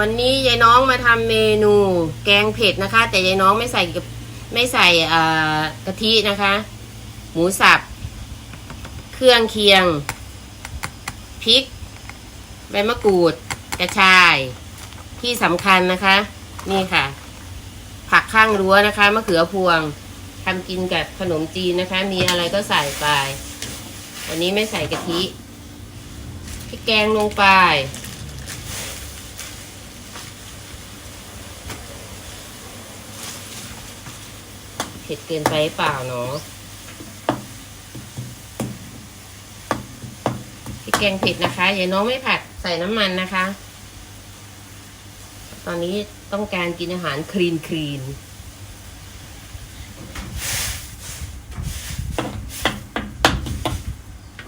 วันนี้ยายน้องมาทำเมนูแกงเผ็ดนะคะ แต่ยายน้องไม่ใส่กับไม่ใส่กะทินะคะ หมูสับ เครื่องเคียงพริกใบมะกรูด กระชายที่สำคัญนะคะ นี่ค่ะ ผักข้างรั้วนะคะมะเขือพวงทำกินกับขนมจีนนะคะ มีอะไรก็ใส่ไปวันนี้ไม่ใส่กะทิพริกแกงลงไป เผ็ดเกินไปเปล่าเนาะพริกแกงเผ็ดนะคะอย่าน้องไม่ผัดใส่น้ำมันนะคะ ตอนนี้ต้องการกินอาหารคลีนคลีน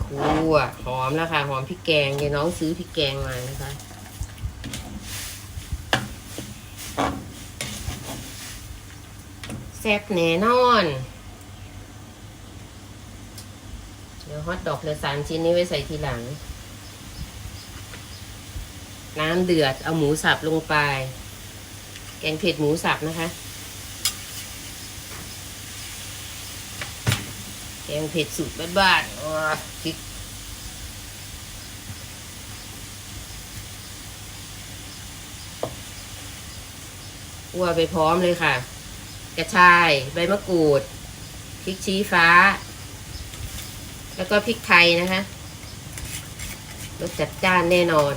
คั่วหอมแล้วค่ะหอมพริกแกงยายน้องซื้อพริกแกงมานะคะ ซ่บแน่นอน เดี๋ยวฮอตดอกเหลือสามชิ้นนี้ไว้ใส่ทีหลัง น้ำเดือดเอาหมูสับลงไป แกงเผ็ดหมูสับนะคะ แกงเผ็ดสูตรบ้านๆพริกคั่วไปพร้อมเลยค่ะ กระชาย ใบมะกรูดพริกชี้ฟ้า แล้วก็พริกไทยนะคะรสจัดจ้านแน่นอน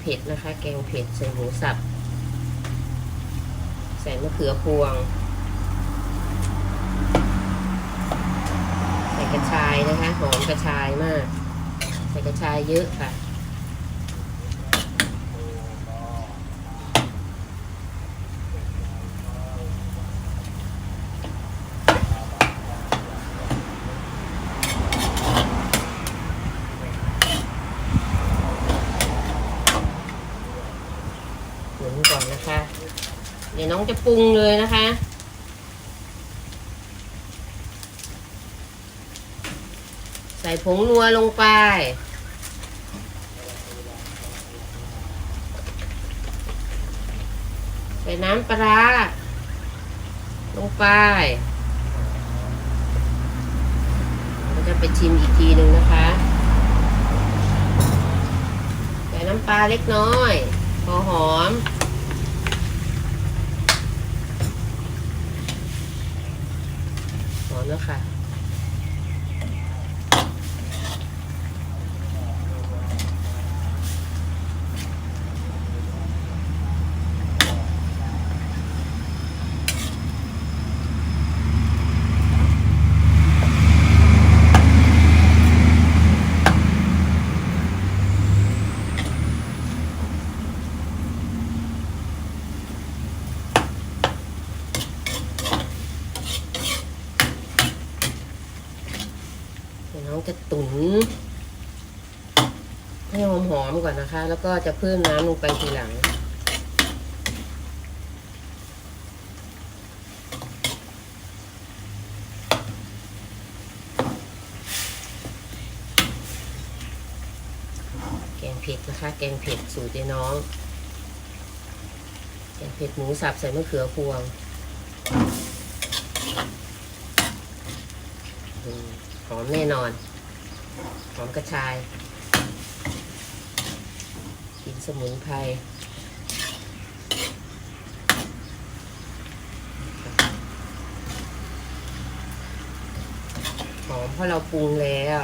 เผ็ดนะคะ แกงเผ็ดใส่หมูสับ ใส่มะเขือพวง ใส่กระชายนะคะหอมกระชายมาก ใส่กระชายเยอะค่ะ หมุนก่อนนะคะ เดี๋ยวน้องจะปรุงเลยนะคะ ใส่ผงนัวลงไป ใส่น้ำปลาร้าลงไปเราจะไปชิมอีกทีหนึ่งนะคะ ใส่น้ำปลาเล็กน้อย พอหอม หอมแล้วค่ะ เดี๋ยว น้องจะตุ๋นให้หอมๆก่อนนะคะ แล้วก็จะเพิ่มน้ำลงไปทีหลังแกงเผ็ดนะคะ แกงเผ็ดสูตรยายน้องแกงเผ็ดหมูสับใส่มะเขือพวง หอมแน่นอน หอมกระชายกลินสมุนไพรหอมเพราะเราปรุงแล้ว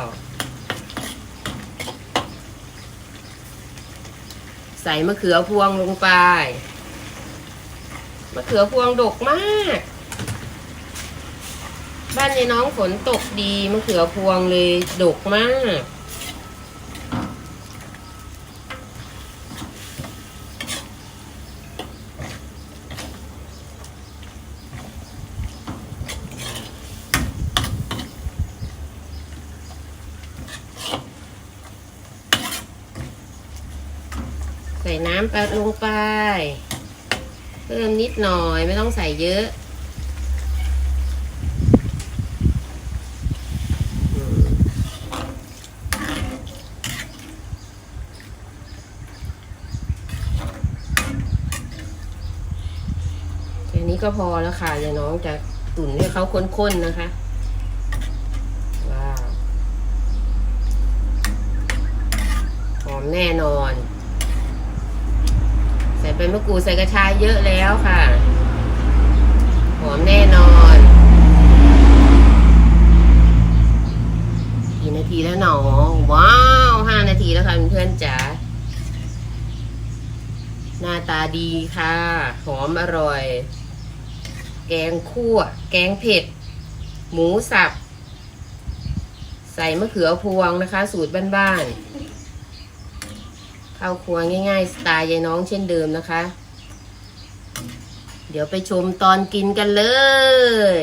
ใส่มะเขือพวงลงไป มะเขือพวงดกมาก บ้านในน้องฝนตกดีมะเขือพวงเลยดกมาก ใส่น้ำปลาลงไป เพิ่มนิดหน่อยไม่ต้องใส่เยอะ นี้ก็พอแล้วค่ะเดี๋ยวน้องจะตุ๋นให้เขาข้นๆนะคะว้าวหอมแน่นอน ใส่ใบมะกรูดใส่กระชายเยอะแล้วค่ะ หอมแน่นอนกี่นาทีแล้วหนอว้าวห้านาทีแล้วค่ะเพื่อนจ๋าหน้าตาดีค่ะ หอมอร่อย แกงคั่ว แกงเผ็ด หมูสับ ใส่มะเขือพวงนะคะ สูตรบ้านๆ เข้าครัวง่ายๆ สไตล์ยายน้องเช่นเดิมนะคะ เดี๋ยวไปชมตอนกินกันเลย